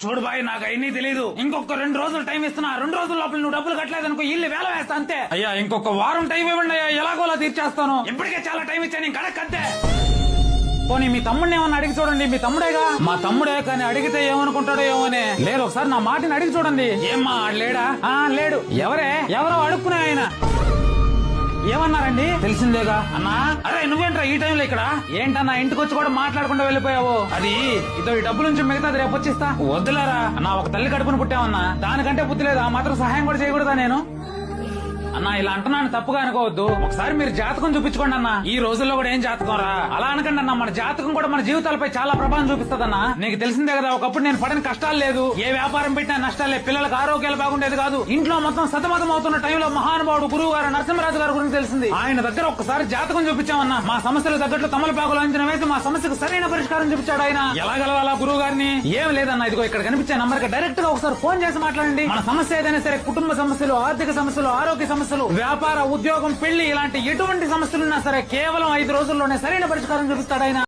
చూడు బాయ్ నాకు అవన్నీ తెలియదు ఇంకొక రెండు రోజులు టైం ఇస్తున్నా. రెండు రోజుల లోపల నువ్వు డబ్బులు కట్టలేదు అనుకో ఇల్లు వేల వేస్తా అంతే. అయ్యా ఇంకొక వారం టైం ఇవ్వండి అయ్యా. ఎలాగోలా తీర్చేస్తాను. ఇప్పటికే చాలా టైం ఇచ్చాను ఇంకా కట్టే పోనీ మీ తమ్ముడిని ఏమన్నా అడిగి చూడండి మీ తమ్ముడేగా? మా తమ్ముడే కానీ అడిగితే ఏమనుకుంటాడో ఏమోనే లేదు ఒకసారి నా మాటని అడిగి చూడండి. ఏమ్మా లేడా? ఆ లేడు. ఎవరే? ఎవరో అడుక్కునే ఆయన. ఏమన్నారండి? తెలిసిందేగా. అన్నా? అరే నువ్వేంట్రా ఈ టైంలో ఇక్కడ? ఏంటన్నా ఇంటికి వచ్చి కూడా మాట్లాడకుండా వెళ్ళిపోయావు? అది ఇదో ఈ డబ్బు నుంచి మిగతాది రేపు వచ్చిస్తా. వద్దులేరా. అన్నా ఒక తల్లి కడుపును పుట్టామన్నా దానికంటే బుద్ధి లేదు ఆ మాత్రం సహాయం కూడా చేయకూడదా నేను? అన్నా ఇలా అంటున్నాను తప్పుగా అనుకోవద్దు. ఒకసారి మీరు జాతకం చూపించుకోండి అన్న. ఈ రోజుల్లో కూడా ఏం జాతకం రా? అలా అనకండి అన్న. మన జాతకం కూడా మన జీవితాలపై చాలా ప్రభావం చూపిస్తదన్న. నీకు తెలిసిందే కదా ఒకప్పుడు నేను పడిన కష్టాలు లేదు. ఏ వ్యాపారం పెట్టినా నష్టాలే. పిల్లలకు ఆరోగ్యాలు బాగుండేది కాదు. ఇంట్లో మొత్తం సతమతం అవుతున్న టైంలో మహానుభావుడు గురువు గారు నరసింహరాజు గారి గురించి తెలిసింది. ఆయన దగ్గర ఒకసారి జాతకం చూపించామన్న. మా సమస్యలు తగ్గట్లు తమలపాకులు అంచనా వేసి మా సమస్యకు సరైన పరిష్కారం చూపించాడు ఆయన. ఎలా గెలవాలా గురువు గారిని? ఏం లేదన్న ఇదిగో ఇక్కడ కనిపించే నంబర్కి డైరెక్ట్గా ఒకసారి ఫోన్ చేసి మాట్లాడండి. మన సమస్య ఏదైనా సరే కుటుంబ సమస్యలు ఆర్థిక సమస్యలు ఆరోగ్య సమస్యలు. వ్యాపార ఉద్యోగం పెళ్ళి ఇలాంటి ఎటువంటి సమస్యలున్నా సరే కేవలం ఐదు రోజుల్లోనే సరైన పరిష్కారం చూపిస్తాడు ఆయన.